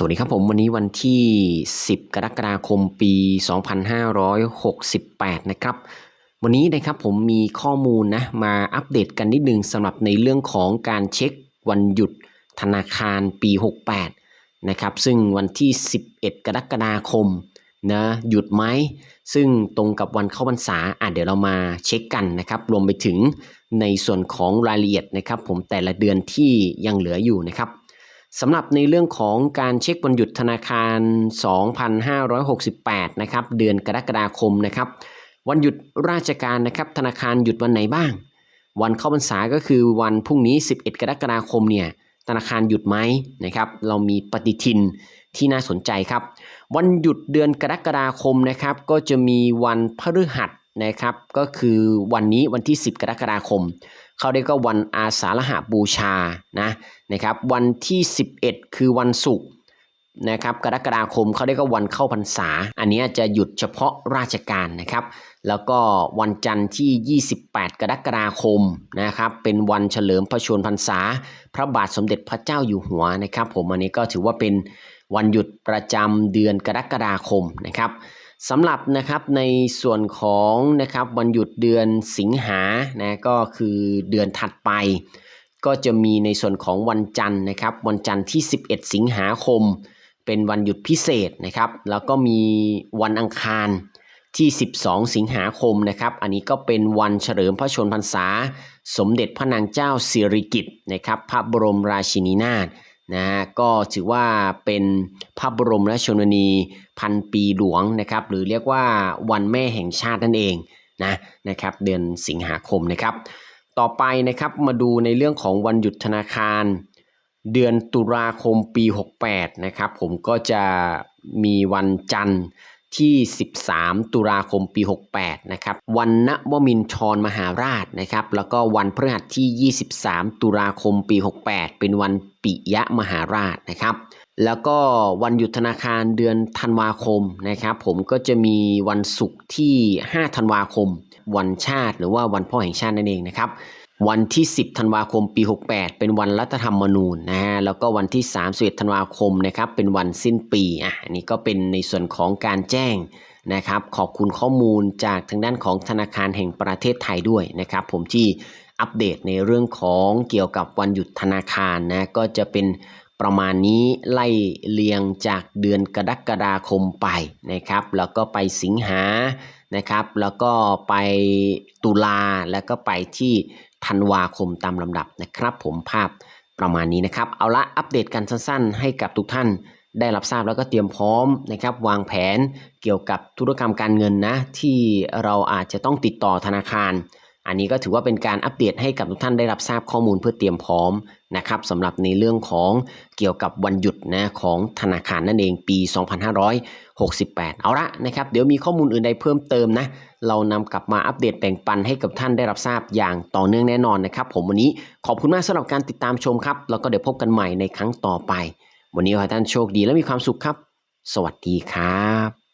สวัสดีครับผมวันนี้วันที่ 10 กรกฎาคมปี 2568 นะครับ วันนี้นะครับผมมีข้อมูลนะมาอัปเดตกันนิดนึงสำหรับในเรื่องของการเช็ควันหยุดธนาคารปี 68 นะครับ ซึ่งวันที่ 11 กรกฎาคมนะหยุดไหม ซึ่งตรงกับวันเข้าพรรษาอะเดี๋ยวเรามาเช็คกันนะครับ รวมไปถึงในส่วนของรายละเอียดนะครับ ผมแต่ละเดือนที่ยังเหลืออยู่นะครับ สำหรับในเรื่องของการเช็ควันหยุดธนาคาร 2,568 นะครับ เดือนกรกฎาคมนะครับ วันหยุดราชการนะครับ ธนาคารหยุดวันไหนบ้าง วันเข้าพรรษาก็คือวันพรุ่งนี้ 11 กรกฎาคมเนี่ย ธนาคารหยุดไหมนะครับ เรามีปฏิทินที่น่าสนใจครับ วันหยุดเดือนกรกฎาคมนะครับ ก็จะมีวันพฤหัส นะครับ ก็คือวันนี้วันที่ 10 กรกฎาคม เขาเรียกว่าวันอาสาฬหบูชานะนะครับ วันที่ 11 คือวันศุกร์นะครับกรกฎาคมเขาเรียกว่าวันเข้าพรรษา อันนี้จะหยุดเฉพาะราชการนะครับ แล้วก็วันจันทร์ที่ 28 กรกฎาคมนะครับเป็นวันเฉลิมพระชนพรรษา พระบาทสมเด็จพระเจ้าอยู่หัวนะครับ ผมอันนี้ก็ถือว่าเป็นวันหยุดประจำเดือนกรกฎาคมนะครับ สำหรับนะครับในส่วนของนะครับวันหยุดเดือนสิงหานะก็คือเดือนถัดไป ก็จะมีในส่วนของวันจันทร์นะครับ วันจันทร์ที่ 11 สิงหาคม เป็นวันหยุดพิเศษนะครับ แล้วก็มีวันอังคารที่ 12 สิงหาคมนะครับ อันนี้ก็เป็นวันเฉลิมพระชนพรรษา สมเด็จพระนางเจ้าสิริกิติ์นะครับ พระบรมราชินีนาถ นะฮะก็ถือว่าเป็นพระบรมราชชนนีพันปีหลวงนะครับ หรือเรียกว่าวันแม่แห่งชาตินั่นเองนะนะครับ เดือนสิงหาคมนะครับ ต่อไปนะครับมาดูในเรื่องของวันหยุดธนาคาร เดือนตุลาคมปี 68 นะครับ ผมก็จะมีวันจันทร์ ที่ 13 ตุลาคมปี 68 นะครับ วันณวมินทรมหาราชนะครับ แล้วก็วันพฤหัสที่ 23 ตุลาคมปี 68 เป็นวันปิยะมหาราชนะครับ แล้วก็วันหยุดธนาคารเดือนธันวาคมนะครับ ผมก็จะมีวันศุกร์ที่ 5 ธันวาคม วันชาติหรือว่าวันพ่อแห่งชาตินั่นเองนะครับ วันที่ 10 ธันวาคม ปี 68 เป็นวันรัฐธรรมนูญนะฮะ แล้วก็วันที่31ธันวาคมนะครับ เป็นวันสิ้นปี อะ อันนี้ก็เป็นในส่วนของการแจ้งนะครับ ขอบคุณข้อมูลจากทางด้านของธนาคารแห่งประเทศไทยด้วยนะครับ ผมที่อัปเดตในเรื่องของเกี่ยวกับวันหยุดธนาคารนะ ก็จะเป็นประมาณนี้ไล่เรียงจากเดือนกรกฎาคมไปนะครับ แล้วก็ไปสิงหานะครับ แล้วก็ไปตุลา แล้วก็ไปที่ ธันวาคมตามลำดับนะครับ ผมภาพประมาณนี้นะครับ เอาละอัปเดตกันสั้นๆ ให้กับทุกท่านได้รับทราบแล้วก็เตรียมพร้อมนะครับ วางแผนเกี่ยวกับธุรกรรมการเงินนะที่เราอาจจะต้องติดต่อธนาคาร อันนี้ก็ถือว่าเป็นการอัปเดตให้กับทุกท่านได้รับทราบข้อมูลเพื่อเตรียมพร้อมนะครับสำหรับในเรื่องของเกี่ยวกับวันหยุดนะของธนาคารนั่นเองปี 2568 เอาละนะครับ เดี๋ยวมีข้อมูลอื่นใดเพิ่มเติมนะ เรานำกลับมาอัปเดตแบ่งปันให้กับท่านได้รับทราบอย่างต่อเนื่องแน่นอนนะครับ ผมวันนี้ขอบคุณมากสำหรับการติดตามชมครับ แล้วก็เดี๋ยวพบกันใหม่ในครั้งต่อไป วันนี้ขอให้ท่านโชคดีและมีความสุขครับ สวัสดีครับ